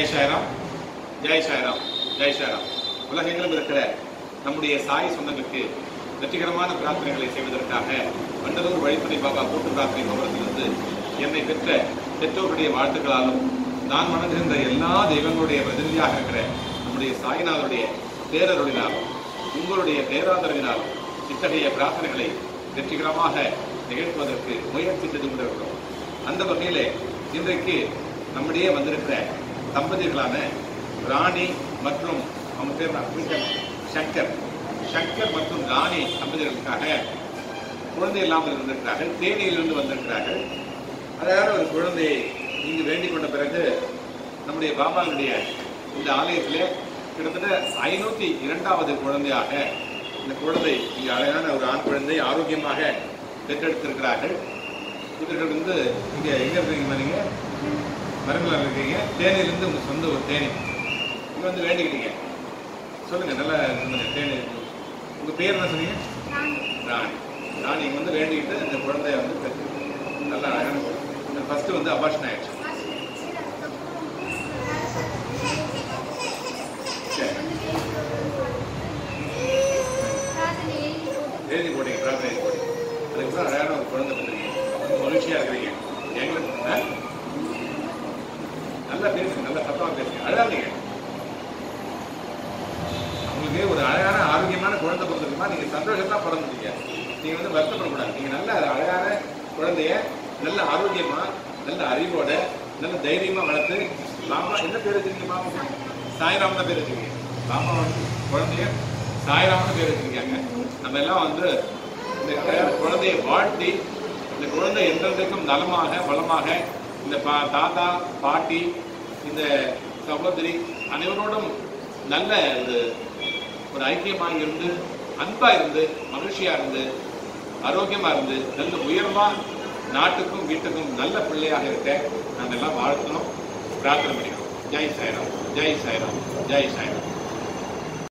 ஜெய் சாய்ராம் ஜெய் சாய்ராம் ஜெய் சாய்ராம். உலகெங்கிலும் இருக்கிற நம்முடைய சாய் சொந்தங்களுக்கு வெற்றிகரமான பிரார்த்தனைகளை செய்வதற்காக வண்டலூர் வழித்துறை பாபா கூட்டு பிரார்த்தனை பவனத்திலிருந்து என்னை பெற்ற பெற்றோருடைய வாழ்த்துக்களாலும் நான் வணங்குகின்ற எல்லா தெய்வங்களுடைய பிரதிநிதியாக இருக்கிற நம்முடைய சாய்நாதருடைய பேரருளினாலும் உங்களுடைய பேராதரவினாலும் இத்தகைய பிரார்த்தனைகளை வெற்றிகரமாக நிகழ்த்துவதற்கு முயற்சி செய்து கொண்டிருக்கிறோம் அந்த வகையிலே இன்றைக்கு நம்முடைய வந்திருக்கிற தம்பதிகளான ராணி மற்றும் அவங்க பேர் சங்கர். சங்கர் மற்றும் ராணி தம்பதிகளுக்காக குழந்தை இல்லாமல் இருந்திருக்கிறார்கள். தேனியிலிருந்து வந்திருக்கிறார்கள். அதாவது ஒரு குழந்தையை இங்கு வேண்டிக் கொண்ட பிறகு நம்முடைய பாபாவுடைய இந்த ஆலயத்திலே கிட்டத்தட்ட ஐநூத்தி இரண்டாவது குழந்தையாக இந்த குழந்தை இங்கே அழகான ஒரு ஆண் குழந்தை ஆரோக்கியமாக பெற்றெடுத்திருக்கிறார்கள். இவர்கள் வந்து இங்கே எங்க இருக்கீங்க மரங்களாக இருக்கீங்க. தேனியிலிருந்து உங்க சொந்த ஒரு தேனி. இங்க வந்து வேண்டிக்கிட்டீங்க. சொல்லுங்க நல்லா சொல்லுங்க தேனி. உங்க பேர் என்ன சொன்னீங்க? ராணி. ராணி. இங்க வந்து வேண்டிக்கிட்டு இந்த குழந்தைய வந்து பெற்று நல்லா அழகான குழந்தை ஃபர்ஸ்ட் வந்து அபாஷன் ஆயிடுச்சு. எழுதி போட்டீங்க பிரார்த்தனை எழுதி போட்டீங்க. அதுக்கப்புறம் அழகான ஒரு குழந்தை பெற்றிருக்கீங்க ரொம்ப மகிழ்ச்சியா இருக்கிறீங்க. பேசுங்க பேசுங்க அழகாதீங்க உங்களுக்கு ஒரு அழகான ஆரோக்கியமான குழந்தை பிறந்திருக்குமா? நீங்க சந்தோஷமா பிறந்துட்டீங்க. நீங்க வந்து வருத்தப்படக்கூடாது. நீங்க நல்ல அழகான குழந்தைய நல்ல ஆரோக்கியமா நல்ல அறிவோட நல்ல தைரியமா வளர்த்து மாமா என்ன பேர் வச்சிருக்கீங்க மாமா? சாய்ராம் தான் பேர் வச்சிருக்கீங்க. மாமா வந்து குழந்தைய சாய்ராம்னு பேர் வச்சிருக்காங்க. நம்ம எல்லாம் வந்து இந்த குழந்தையை வாழ்த்தி இந்த குழந்தை என்றென்றைக்கும் நலமாக வளமாக இந்த பா தாத்தா பாட்டி இந்த சகோதரி அனைவரோடும் நல்ல ஒரு ஒரு ஐக்கியமாக இருந்து அன்பாக இருந்து மகிழ்ச்சியாக இருந்து ஆரோக்கியமாக இருந்து நல்ல உயர்வாக நாட்டுக்கும் வீட்டுக்கும் நல்ல பிள்ளையாக இருக்க நாங்கள் எல்லாம் வாழ்த்தணும் பிரார்த்தனை பண்ணிக்கிறோம். ஜெய் சாய்ராம் ஜெய் சாய்ராம் ஜெய் சாய்ராம்.